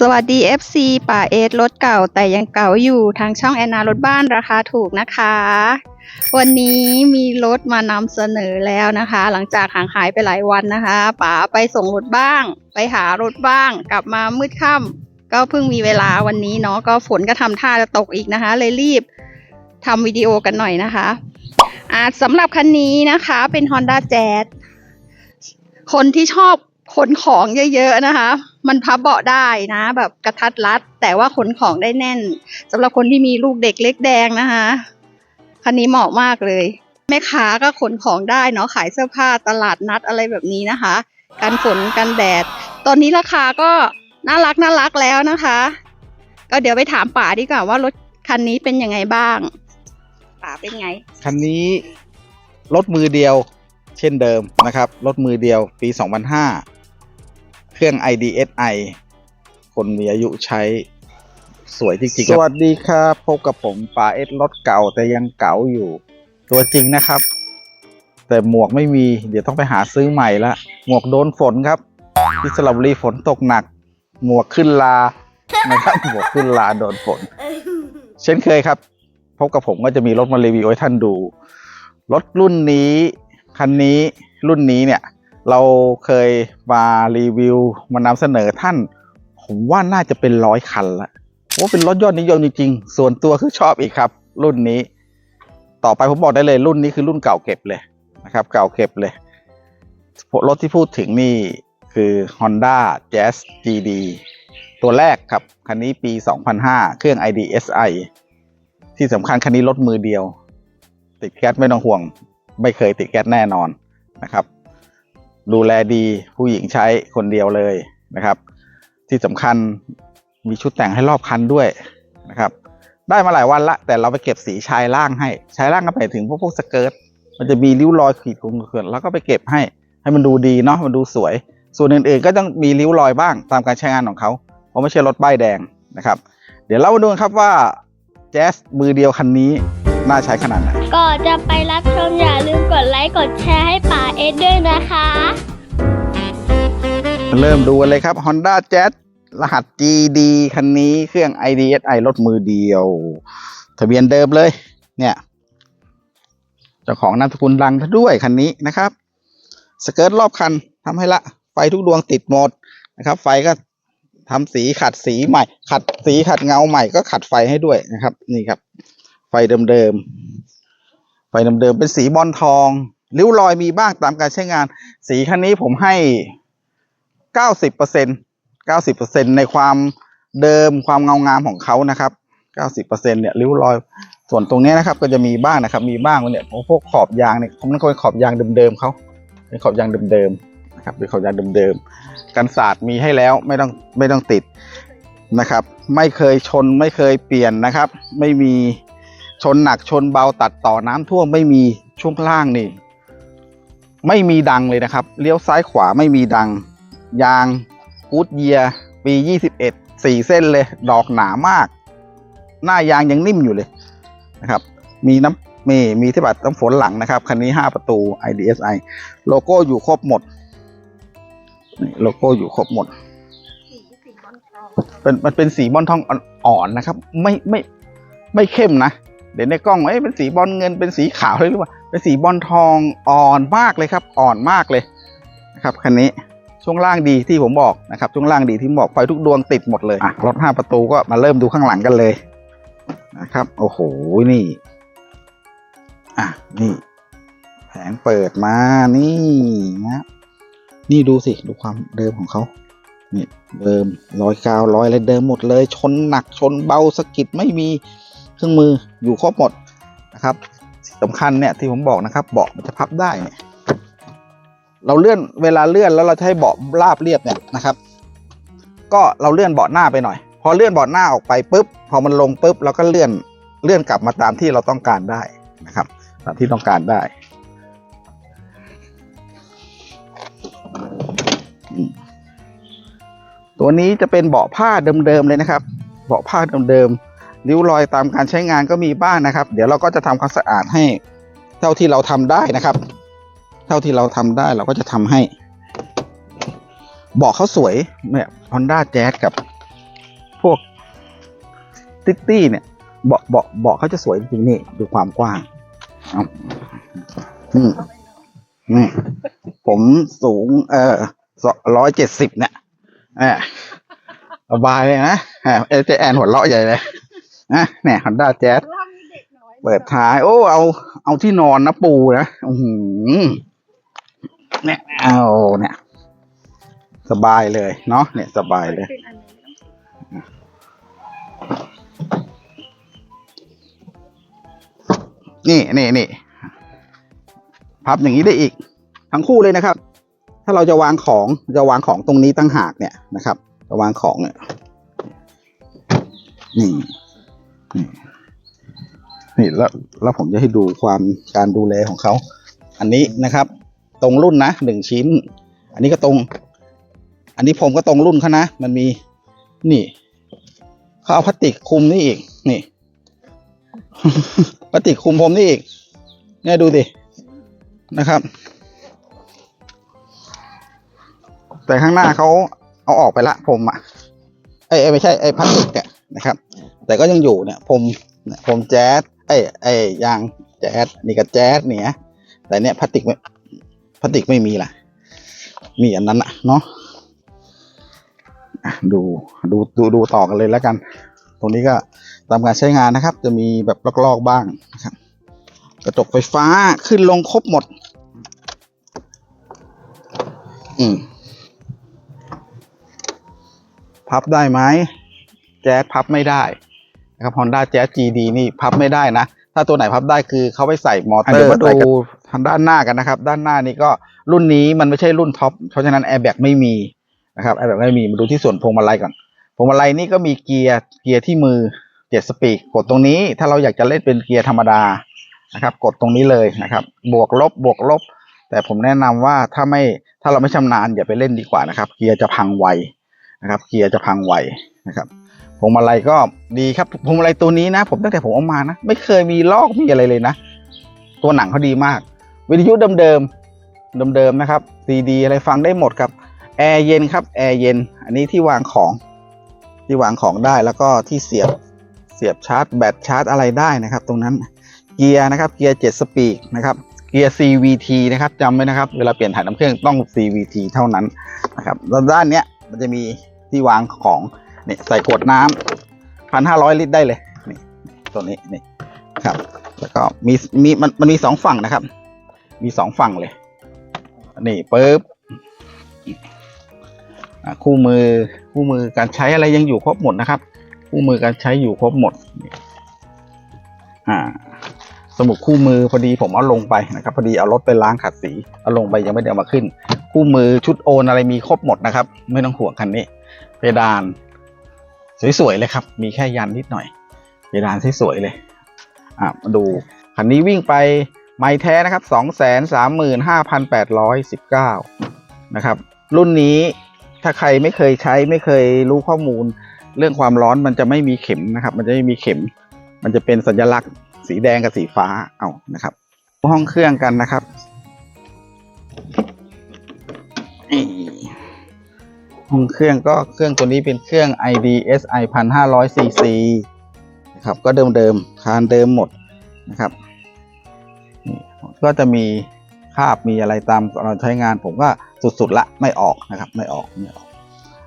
สวัสดี FC ป่าเอสรถเก่าแต่ยังเก่าอยู่ทางช่องแอนนารถบ้านราคาถูกนะคะ วันนี้มีรถมานำเสนอแล้วนะคะ หลังจากห่างหายไปหลายวันนะคะป๋าไปส่งรถบ้าง ไปหารถบ้าง กลับมามืดค่ำก็เพิ่งมีเวลาวันนี้เนาะก็ฝนก็ทำท่าจะตกอีกนะคะ เลยรีบทำวิดีโอกันหน่อยนะคะอ่าสำหรับคันนี้นะคะเป็น Honda Jazz คนที่ชอบขนของเยอะๆนะคะ มันพับเบาะได้นะ แบบกระทัดรัด แต่ว่าขนของได้แน่นสำหรับคนที่มีลูกเด็กเล็กแดงนะคะคันนี้เหมาะมากเลย แม่ค้าก็ขนของได้เนาะขายเสื้อผ้าตลาดนัดอะไรแบบนี้นะคะ กันฝนกันแดด ตอนนี้ราคาก็น่ารักน่ารักแล้วนะคะ ก็เดี๋ยวไปถามป๋าดีกว่าว่ารถคันนี้เป็นยังไงบ้างป๋าเป็นไง คันนี้รถมือเดียวเช่นเดิมนะครับ รถมือเดียวปี 2005 เครื่อง IDSI คนมีอายุใช้สวยจริงๆสวัสดีครับพบกับผมป่าเอสรถเก่าแต่ยังเก่าอยู่ ตัวจริงนะครับ แต่หมวกไม่มี เดี๋ยวต้องไปหาซื้อใหม่ละหมวกโดนฝนครับ ที่สระบุรีฝนตกหนัก หมวกขึ้นลานะครับหมวกขึ้นลาโดนฝน เช่นเคยครับ พบกับผมก็จะมีรถมารีวิวให้ท่านดู รถรุ่นนี้คันนี้รุ่นนี้เนี่ย เราเคยมารีวิวมานำเสนอท่าน ผมว่าน่าจะเป็นร้อยคันละเพราะว่าเป็นรถยอดนิยมจริงๆ ส่วนตัวคือชอบอีกครับ รุ่นนี้ ต่อไปผมบอกได้เลยรุ่นนี้คือรุ่นเก่าเก็บเลยนะครับ เก่าเก็บเลย รถที่พูดถึงนี่คือ Honda Jazz GD ตัวแรกครับ คันนี้ปี 2005 เครื่อง IDSI ที่สำคัญคันนี้รถมือเดียว ติดแก๊สไม่ต้องห่วง ไม่เคยติดแก๊สแน่นอนนะครับ ดูแลดีผู้หญิงใช้คนเดียวเลยนะครับ ที่สำคัญมีชุดแต่งให้รอบคันด้วยนะครับ ได้มาหลายวันละ แต่เราไปเก็บสีชายล่างให้ชายล่างก็ไปถึงพวกพวกสเกิร์ตมันจะมีริ้วรอยขีดขื่อนแล้วก็ไปเก็บให้ให้มันดูดีเนาะมันดูสวย ส่วนอื่นๆ ก็ต้องมีริ้วรอยบ้างตามการใช้งานของเขาเพราะไม่ใช่รถป้ายแดงนะครับ เดี๋ยวเรามาดูครับว่าแจ๊สมือเดียวคันนี้ น่าใช้ขนาดไหน ก่อนจะไปรับชมอย่าลืมกดไลค์กดแชร์ให้ป่าเอสด้วยนะคะ เริ่มดูกันเลยครับ Honda Jazz รหัส GD คันนี้เครื่อง IDSI รถมือเดียว ทะเบียนเดิมเลย เนี่ยเจ้าของนามสกุลดังซะด้วยคันนี้นะครับ สเกิร์ตรอบคันทำให้ละ ไฟทุกดวงติดหมดนะครับ ไฟก็ทำสีขัดสีใหม่ ขัดสีขัดเงาใหม่ก็ขัดไฟให้ด้วยนะครับ นี่ครับ ไฟเดิมๆไฟเดิมๆเป็นสีบอลทองริ้วรอยมีบ้างตามการใช้งาน สีคันนี้ผมให้เก้าสิบเปอร์เซ็นเก้าสิบเปอร์เซ็นในความเดิมความเงางามของเขานะครับเก้าสิบเปอร์เซ็นเนี่ยริ้วรอยส่วนตรงนี้นะครับ ก็จะมีบ้างนะครับ มีบ้างเนี่ยพวกขอบยางเนี่ยผมนั่นก็เป็นขอบยางเดิมๆเขาเป็นขอบยางเดิมๆนะครับเป็นขอบยางเดิมๆกันศาสตร์มีให้แล้วไม่ต้องไม่ต้องติดนะครับ ไม่เคยชนไม่เคยเปลี่ยนนะครับ ไม่มี ชนหนักชนเบาตัดต่อน้ำท่วมไม่มีช่วงล่างนี่ไม่มีดังเลยนะครับ เลี้ยวซ้ายขวาไม่มีดัง ยางกูดเยียปี 21สี่เส้นเลย ดอกหนามาก หน้ายางยังนิ่มอยู่เลยนะครับ มีน้ำมีมีที่บัตรน้ำฝนหลังนะครับ คันนี้ 5 ประตู IDSI โลโก้อยู่ครบหมดนี่โลโก้อยู่ครบหมด เป็นมันเป็นสีบอลทองอ่อนๆนะครับ ไม่ไม่ไม่เข้มนะ เดี๋ยวในกล้องเอ้ยเป็นสีบอลเงินเป็นสีขาวเลยหรือเปล่าเป็นสีบอลทองอ่อนมากเลยครับ อ่อนมากเลยนะครับคันนี้ช่วงล่างดีที่ผมบอกนะครับช่วงล่างดีที่ผมบอกไฟทุกดวงติดหมดเลยอะรถห้าประตูก็มาเริ่มดูข้างหลังกันเลยนะครับโอ้โหนี่อะนี่ แผงเปิดมานี่นะนี่ดูสิดูความเดิมของเขานี่เดิมรอยกาวรอยอะไรเดิมหมดเลย ชนหนักชนเบาสกิดไม่มี เครื่องมืออยู่ครบหมดนะครับสำคัญเนี่ยที่ผมบอกนะครับ เบาะมันจะพับได้เนี่ยเราเลื่อนเวลาเลื่อนแล้วเราจะให้เบาะราบเรียบเนี่ยนะครับ ก็เราเลื่อนเบาะหน้าไปหน่อย พอเลื่อนเบาะหน้าออกไปปุ๊บพอมันลงปุ๊บเราก็เลื่อนเลื่อนกลับมาตามที่เราต้องการได้นะครับตามที่ต้องการได้ตัวนี้จะเป็นเบาะผ้าเดิมๆเลยนะครับ เบาะผ้าเดิมๆ ริ้วรอยตามการใช้งานก็มีบ้างนะครับ เดี๋ยวเราก็จะทำความสะอาดให้ เท่าที่เราทำได้นะครับ เท่าที่เราทำได้เราก็จะทำให้เบาะเขาสวยเนี่ย Honda Jazz กับพวกติตตี้เนี่ยเบาะเบาะเบาะเขาจะสวยจริงนี่ดูความกว้างอานี่นี่ผมสูง เอ่อร้อยเจ็ดสิบเนี่ยเออสบายเลยนะเออเอเจแอนหัวเราะใหญ่เลย นะเนี่ยฮอนด้าแจ๊สเปิดท้าย โอ้ เอา เอาที่นอนนะปูนะอือหือเนี่ยเอาเนี่ย สบายเลยเนาะเนี่ยสบายเลยนี่นี่นี่พับอย่างนี้ได้อีก ทั้งคู่เลยนะครับ ถ้าเราจะวางของจะวางของตรงนี้ตั้งหากเนี่ยนะครับ จะวางของเนี่ยนี่ นี่นี่แล้วแล้วผมจะให้ดูความการดูแลของเขา อันนี้นะครับ ตรงรุ่นนะหนึ่งชิ้น อันนี้ก็ตรง อันนี้ผมก็ตรงรุ่นเขานะ มันมีนี่เขาเอาพลาสติกคลุมนี่อีก นี่พลาสติกคลุมผมนี่อีก เนี่ยดูดินะครับ แต่ข้างหน้าเขาเอาออกไปละผมอะไอ้ยเอ้ไม่ใช่ไอ้พลาสติกเนี่ยนะครับ แต่ก็ยังอยู่เนี่ยผมผมแจ๊สไอ้ไอ้ยางแจ๊สนี่ก็แจ๊สเนี่ยแต่เนี่ยพลาสติกไม่พลาสติกไม่มีล่ะ มีอันนั้นอะเนาะอะดูดูดูดูต่อกันเลยแล้วกัน ตรงนี้ก็ตามการใช้งานนะครับ จะมีแบบลอกๆบ้างนะครับกระจกไฟฟ้าขึ้นลงครบหมด อืมพับได้ไหม แจ๊สพับไม่ได้ นะครับ Honda Jazz GD นี่พับไม่ได้นะ ถ้าตัวไหนพับได้คือเขาไปใส่มอเตอร์มาดูทางด้านหน้ากันนะครับ ด้านหน้านี้ก็รุ่นนี้มันไม่ใช่รุ่นท็อปเพราะฉะนั้นแอร์แบ็กไม่มีนะครับแอร์แบ็กไม่มีมาดูที่ส่วนพวงมาลัยก่อนพวงมาลัยนี่ก็มีเกียร์เกียร์ที่มือเจ็ดสปีดกดตรงนี้ถ้าเราอยากจะเล่นเป็นเกียร์ธรรมดานะครับ กดตรงนี้เลยนะครับ บวกลบบวกลบ แต่ผมแนะนำว่าถ้าไม่ถ้าเราไม่ชำนาญอย่าไปเล่นดีกว่านะครับ เกียร์จะพังไวนะครับ เกียร์จะพังไวนะครับ พวงมาลัยก็ดีครับพวงมาลัยตัวนี้นะ ผมตั้งแต่ผมเอามานะ ไม่เคยมีลอกมีอะไรเลยนะ ตัวหนังเขาดีมาก วิทยุเดิมๆเดิมๆนะครับซีดีอะไรฟังได้หมดครับแอร์เย็นครับแอร์เย็น อันนี้ที่วางของ ที่วางของได้แล้วก็ที่เสียบเสียบชาร์จแบตชาร์จอะไรได้นะครับ ตรงนั้นเกียร์นะครับเกียร์7สปีดนะครับเกียร์ CVT นะครับจำไว้นะครับ เวลาเปลี่ยนถ่ายน้ำเครื่องต้อง CVT เท่านั้นนะครับแล้วด้านเนี้ยมันจะมีที่วางของ นี่ใส่ขวดน้ำพันห้าร้อยลิตรได้เลยนี่ตัวนี้นี่ครับ แล้วก็มีมีมันมันมีสองฝั่งนะครับ มีสองฝั่งเลย นี่ปึ๊บอะคู่มือคู่มือการใช้อะไรยังอยู่ครบหมดนะครับ คู่มือการใช้อยู่ครบหมดอ่าสมุดคู่มือพอดีผมเอาลงไปนะครับ พอดีเอารถไปล้างขัดสีเอาลงไปยังไม่ได้เอามาขึ้น คู่มือชุดโอนอะไรมีครบหมดนะครับ ไม่ต้องห่วงคันนี้ เพดาน สวยๆเลยครับ มีแค่ยันนิดหน่อยเพดานสวยๆเลยอะมาดูคันนี้วิ่งไปไม่แท้นะครับสองแสนสามหมื่นห้าพันแปดร้อยสิบเก้านะครับ รุ่นนี้ถ้าใครไม่เคยใช้ไม่เคยรู้ข้อมูล เรื่องความร้อนมันจะไม่มีเข็มนะครับ มันจะไม่มีเข็ม มันจะเป็นสัญลักษณ์ สีแดงกับสีฟ้าเอานะครับ ห้องเครื่องกันนะครับ ห้องเครื่องก็เครื่องตัวนี้เป็นเครื่อง IDSI 1500 cc นะครับก็เดิมๆคานเดิมหมดนะครับนี่ก็จะมีคาบมีอะไรตามเราใช้งานผมก็สุดๆละไม่ออกนะครับไม่ออกไม่ออก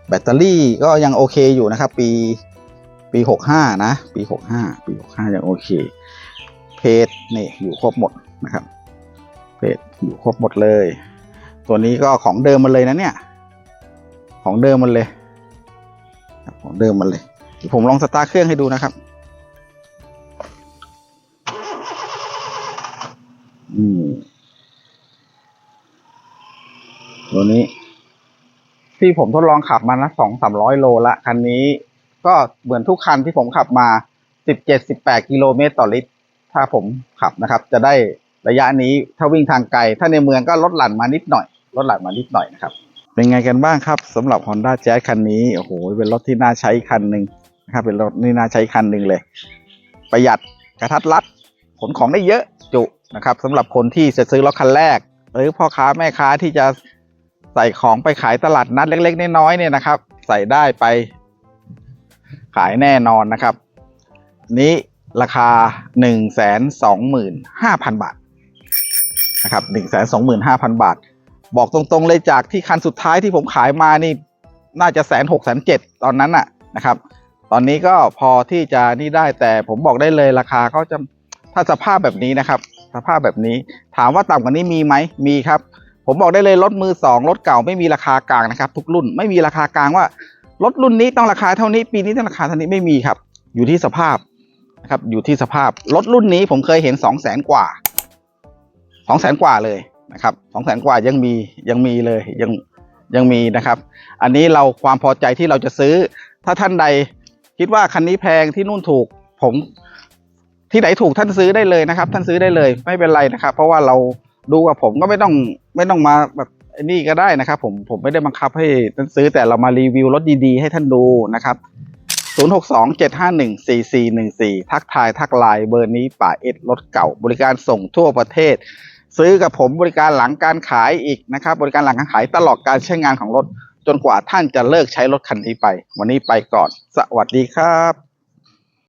แบตเตอรี่ก็ยังโอเคอยู่นะครับ ปีปีหกห้านะ ปีหกห้าปีหกห้ายังโอเค เพจนี่อยู่ครบหมดนะครับ เพจอยู่ครบหมดเลย ตัวนี้ก็ของเดิมมันเลยนะเนี่ย ของเดิมมันเลย ของเดิมมันเลยผมลองสตาร์ทเครื่องให้ดูนะครับ อืมตัวนี้ ที่ผมทดลองขับมานะสองสามร้อยโลละ คันนี้ก็เหมือนทุกคันที่ผมขับมาสิบเจ็ดสิบแปดกิโลเมตรต่อลิตร ถ้าผมขับนะครับ จะได้ระยะนี้ถ้าวิ่งทางไกล ถ้าในเมืองก็ลดหลั่นมานิดหน่อย ลดหลั่นมานิดหน่อยนะครับ เป็นไงกันบ้างครับสำหรับ Honda Jazz คันนี้โอ้โหเป็นรถที่น่าใช้คันหนึ่งนะครับเป็นรถที่น่าใช้คันหนึ่งเลย ประหยัดกระทัดรัดขนของได้เยอะจุนะครับสำหรับคนที่จะซื้อรถคันแรก หรือพ่อค้าแม่ค้าที่จะใส่ของไปขายตลาดนัดเล็กๆน้อยๆเนี่ยนะครับ ใส่ได้ไปขายแน่นอนนะครับ นี้ราคาหนึ่งแสนสองหมื่นห้าพันบาทนะครับหนึ่งแสนสองหมื่นห้าพันบาท บอกตรงๆเลยจากที่คันสุดท้ายที่ผมขายมานี่ น่าจะแสนหกแสนเจ็ดตอนนั้นน่ะนะครับ ตอนนี้ก็พอที่จะนี่ได้แต่ผมบอกได้เลยราคาเขาจะถ้าสภาพแบบนี้นะครับ สภาพแบบนี้ ถามว่าต่ำกว่านี้มีไหมมีครับ ผมบอกได้เลยรถมือสองรถเก่าไม่มีราคากลางนะครับ ทุกรุ่นไม่มีราคากลางว่ารถรุ่นนี้ต้องราคาเท่านี้ปีนี้ต้องราคาเท่านี้ไม่มีครับ อยู่ที่สภาพนะครับอยู่ที่สภาพรถรุ่นนี้ผมเคยเห็นสองแสนกว่าสองแสนกว่าเลย นะครับสองแสนกว่ายังมียังมีเลยยังยังมีนะครับ อันนี้เราความพอใจที่เราจะซื้อ ถ้าท่านใดคิดว่าคันนี้แพงที่นู่นถูกผมที่ไหนถูกท่านซื้อได้เลยนะครับ ท่านซื้อได้เลยไม่เป็นไรนะครับ เพราะว่าเราดูกับผมก็ไม่ต้องไม่ต้องมาแบบนี่ก็ได้นะครับ ผมผมไม่ได้บังคับให้ท่านซื้อแต่เรามารีวิวรถดีๆ ให้ท่านดูนะครับ 0627514414 ทักทายทักไลน์เบอร์นี้ป่าเอ็ดรถเก่าบริการส่งทั่วประเทศ ซื้อกับผมบริการหลังการขายอีกนะครับ บริการหลังการขายตลอดการใช้งานของรถ จนกว่าท่านจะเลิกใช้รถคันนี้ไป วันนี้ไปก่อน สวัสดีครับ